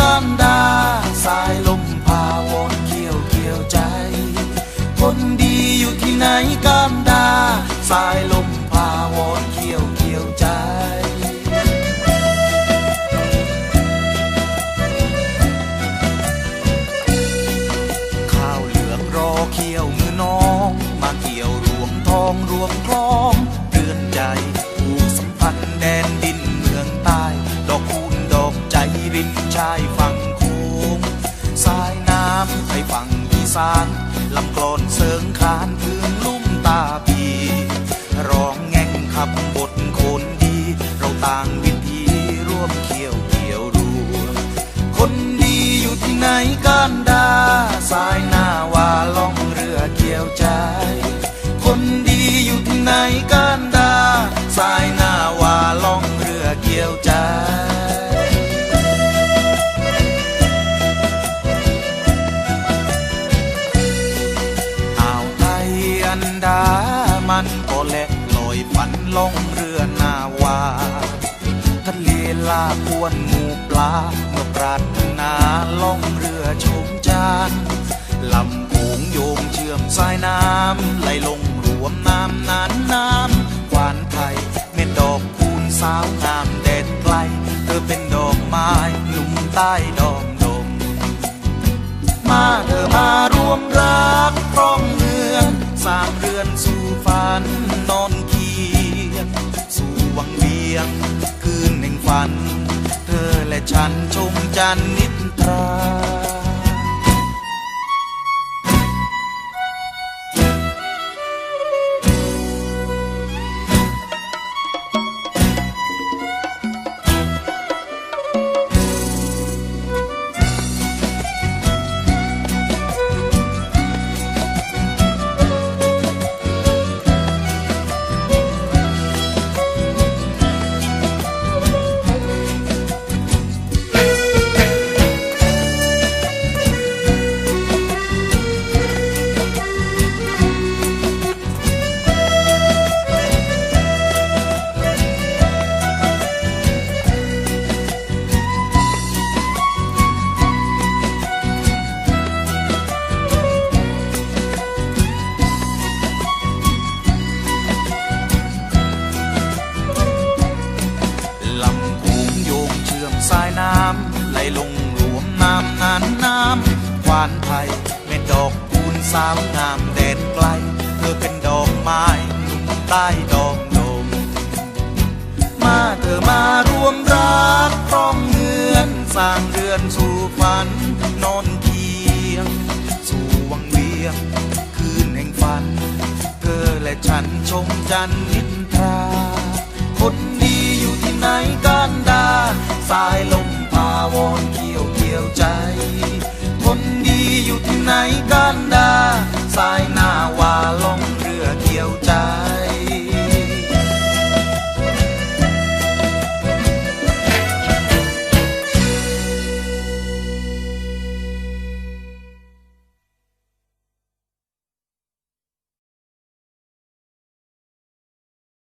กันดา สายลมพาวนเกี่ยวเกี่ยวใจ คนดีอยู่ที่ไหนกันดา สายลมพาวนเกี่ยวเกี่ยวใจข้าวเหลืองรอเคี่ยวมือน้อง มาเกี่ยวรวงทองรวงคล้องายฝั่งโค้งสายน้ำไปฝั่งอีสานลำกลอนเสริงขานคืนลุ่มตาปีร้องแง่งขับบทคนดี เราต่างวิธีร่วมเคี่ยวเกี่ยวรวมคนดีอยู่ที่ไหนกันด มันก็แลกลอยฝันล่องเรือนาวาทะเลลาพวนหมู่ปลาเมื่อปรารถนาล่องเรือชมจานลำโขงโยงเชื่อมสายน้ำไหลลงรวมน้ำนานน้ำหวานไทยเม็ดดอกคูณสาวงามแดนไกล เธอเป็นดอกไม้หนุ่มใต้ดอมดมมาเธอมารวมรักครอม สร้างเรือนสู่ฝันนอนเคียง สู่วังเวียง คืนแห่งฝัน เธอและฉันชมจันทร์นิทรา ลลงรวมน้ำนานน้ำหวานไทยเม็ดดอกคูณสาวงามแดนไกล เธอเป็นดอกไม้หนุ่มใต้ดอกดมมาเธอมารวมรักครองเมืองสร้างเรือนสู่ฝันนอนเคียง สู่วังเวียง คืนแห่งฝัน เธอและฉันชมจันทร์นิทราคนดีอยู่ที่ไหนกันดาสายลม